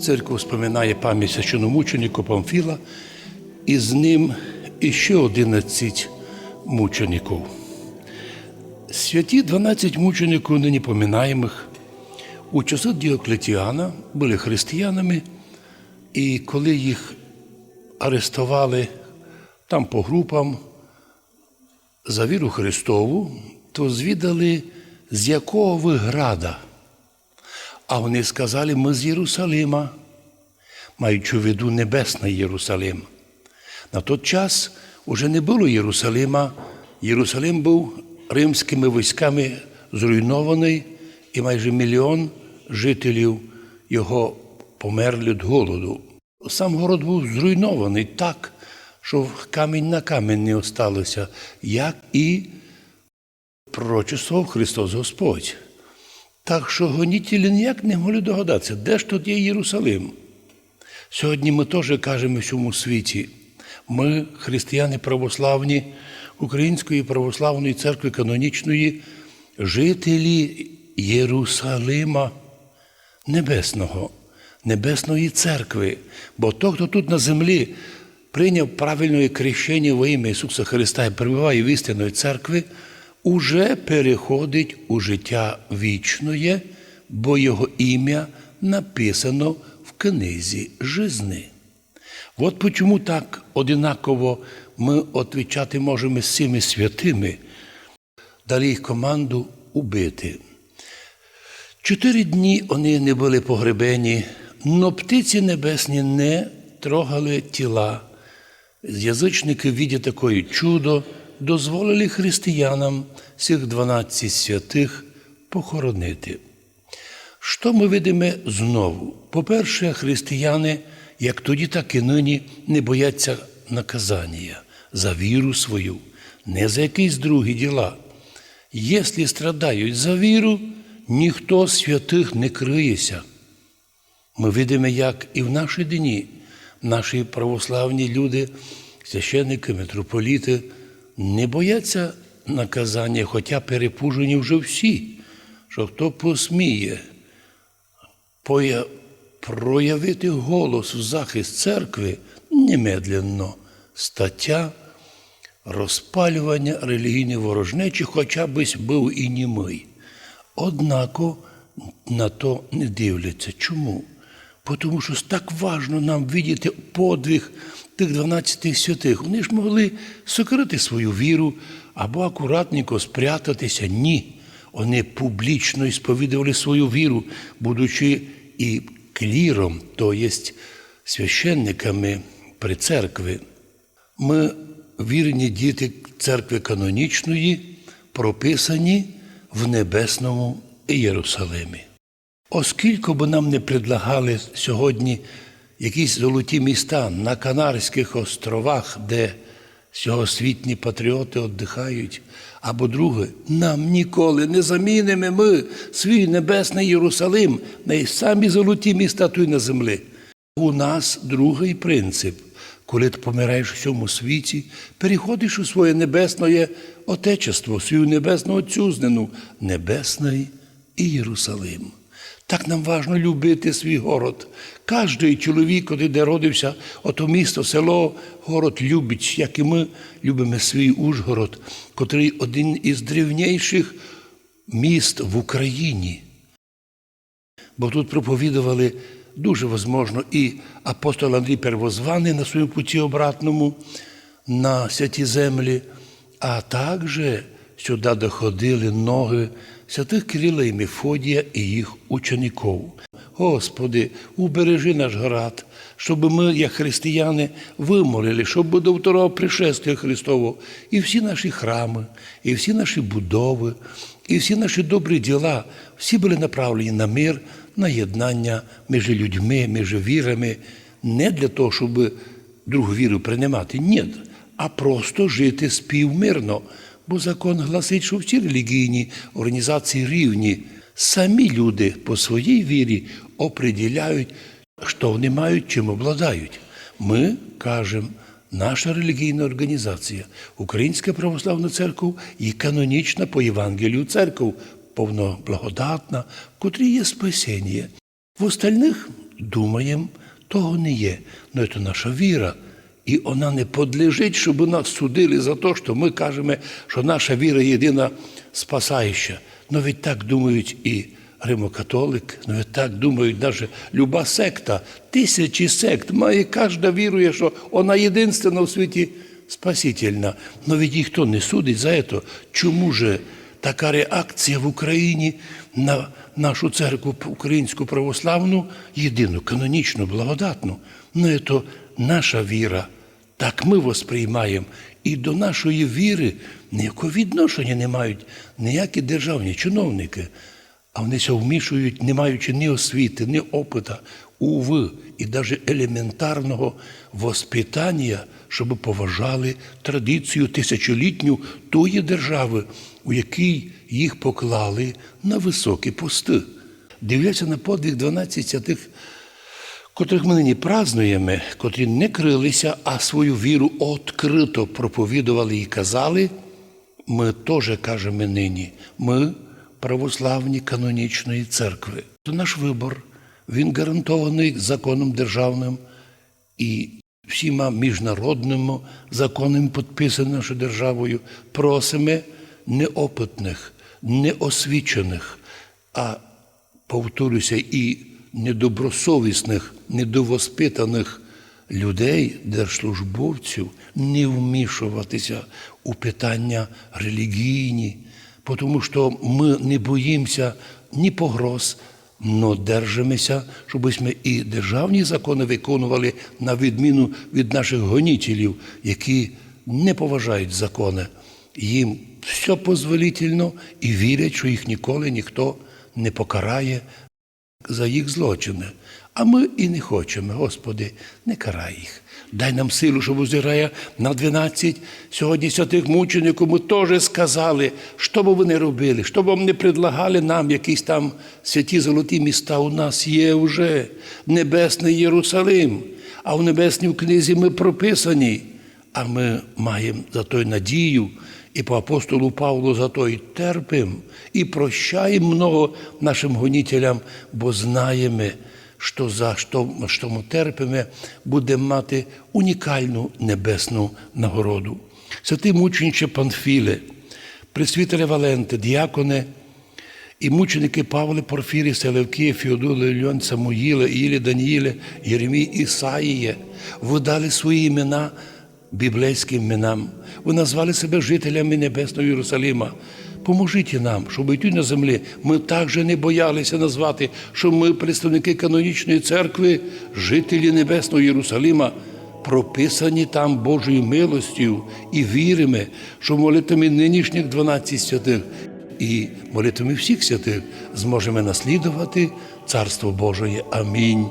Церква споминає пам'ять священномученику Памфіла, і з ним іще 11 мучеників. Святі 12 мучеників нині поминаємих у часи Діоклетіана були християнами, і коли їх арестували там по групам за віру Христову, то звідали, з якого ви града. А вони сказали, ми з Єрусалима, маючи в виду Небесний Єрусалим. На той час уже не було Єрусалима. Єрусалим був римськими військами зруйнований, і майже мільйон жителів його померли від голоду. Сам город був зруйнований так, що камінь на камінь не осталося, як і пророчествував Христос Господь. Так що гонітелі ніяк не могли догадатися, де ж тут є Єрусалим. Сьогодні ми теж кажемо всьому світі. Ми, християни православні Української православної церкви канонічної, жителі Єрусалима Небесного, Небесної церкви. Бо той, хто тут на землі прийняв правильне крещення во ім'я Ісуса Христа і перебуває в істинної церкви, уже переходить у життя вічне, бо Його ім'я написано в книзі жизни. От почому так одинаково ми відповідати можемо з цими святими, дали їх команду убити. Чотири дні вони не були погребені, но птиці небесні не трогали тіла. Язичники, видя таке чудо, дозволили християнам цих 12 святих похоронити. Що ми видимо знову? По-перше, християни, як тоді, так і нині, не бояться наказання за віру свою, не за якісь другі діла. Якщо страдають за віру, ніхто святих не криється. Ми видимо, як і в наші дні наші православні люди, священники, митрополіти, не бояться наказання, хоча перепужені вже всі, що хто посміє проявити голос в захист церкви немедленно стаття розпалювання релігійної ворожнечі, хоча б був і німий. Однако на то не дивляться. Чому? Тому що так важно нам видіти подвиг тих 12 святих. Вони ж могли сокрити свою віру або акуратненько спрятатися. Ні. Вони публічно сповідували свою віру, будучи і кліром, то є священниками при церкві. Ми, вірні діти церкви канонічної, прописані в небесному Єрусалимі. Оскільки б нам не предлагали сьогодні якісь золоті міста на Канарських островах, де сьогосвітні патріоти віддихають, або друге, нам ніколи не замінимо ми свій небесний Єрусалим на самі золоті міста тут на землі. У нас другий принцип. Коли ти помираєш у цьому світі, переходиш у своє небесне Отечество, свою небесну отцюзнину, небесний Єрусалим. Так нам важно любити свій город. Кожний чоловік, де родився, ото місто, село, город любить, як і ми любимо свій Ужгород, котрий один із древніших міст в Україні. Бо тут проповідували дуже возможно і апостол Андрій Первозваний на своєму путі обратному на святі землі, а також сюди доходили ноги святих Кирила і Мефодія і їх учеників. Господи, убережи наш град, щоб ми, як християни, вимолили, щоб до второго пришестя Христового і всі наші храми, і всі наші будови, і всі наші добрі діла, всі були направлені на мир, на єднання між людьми, між вірами, не для того, щоб другу віру приймати, ні, а просто жити співмирно. Бо закон гласить, що всі релігійні організації рівні. Самі люди по своїй вірі определяють, що вони мають, чим обладають. Ми кажемо, наша релігійна організація, Українська православна церква і канонічна по Євангелію церква, повноблагодатна, в котрій є спасіння. В остальних думаємо, того не є. Ну, це наша віра. І вона не подлежить, щоб нас судили за те, що ми кажемо, що наша віра єдина спасаюча. Ну від так думають і римокатолик, ну від так думають навіть люба секта. Тисячі сект має, кожна вірує, що вона єдинственна в світі спасительна. Но від ніхто не судить за це. Чому же така реакція в Україні на нашу церкву українську православну, єдину, канонічну, благодатну? Ну, це наша віра. Так ми восприймаємо. І до нашої віри ніякого відношення не мають ніякі державні чиновники. А вони ся вмішують, не маючи ні освіти, ні опита, уви і навіть елементарного воспитання, щоб поважали традицію тисячолітню тої держави, у якій їх поклали на високі пости. Дивляться на подвиг 12 святих котрих ми нині празнуємо, котрі не крилися, а свою віру відкрито проповідували і казали, ми теж кажемо нині, ми православні канонічної церкви. Це наш вибор, він гарантований законом державним і всіма міжнародними законами, підписаними нашою державою. Просимо неопитних, неосвічених, а повторюся, і недобросовісних, недовоспитаних людей, держслужбовців, не вмішуватися у питання релігійні, тому що ми не боїмося ні погроз, но держимося, щоб ми і державні закони виконували на відміну від наших гонітелів, які не поважають закони. Їм все дозволительно і вірять, що їх ніколи ніхто не покарає за їх злочини. А ми і не хочемо, Господи, не карай їх. Дай нам силу, щоб узирає на 12 сьогодні святих мучеників. Ми теж сказали, що б вони робили, що б вам не предлагали нам якісь там святі золоті міста. У нас є вже Небесний Єрусалим, а в Небесній книзі ми прописані. А ми маємо за той надію, і по апостолу Павлу за то і терпимо, і прощаємо много нашим гонітелям, бо знаємо, що за що, що ми терпимо, будемо мати унікальну небесну нагороду. Святий мучениче Панфіле, пресвітере Валенте, діаконе, і мученики Павле, Порфірі, Селевкія, Феодуле, Льон, Самуїле, Ілі, Даніїле, Єремій, Ісаїє, ви дали свої імена біблейським іменам. Ви назвали себе жителями Небесного Єрусалима. Поможіть нам, щоб і тут на землі ми також не боялися назвати, що ми, представники канонічної церкви, жителі Небесного Єрусалима, прописані там Божою милостю і віримо, що молитвами нинішніх 12 святих і молитвами всіх святих зможемо наслідувати Царство Божої. Амінь.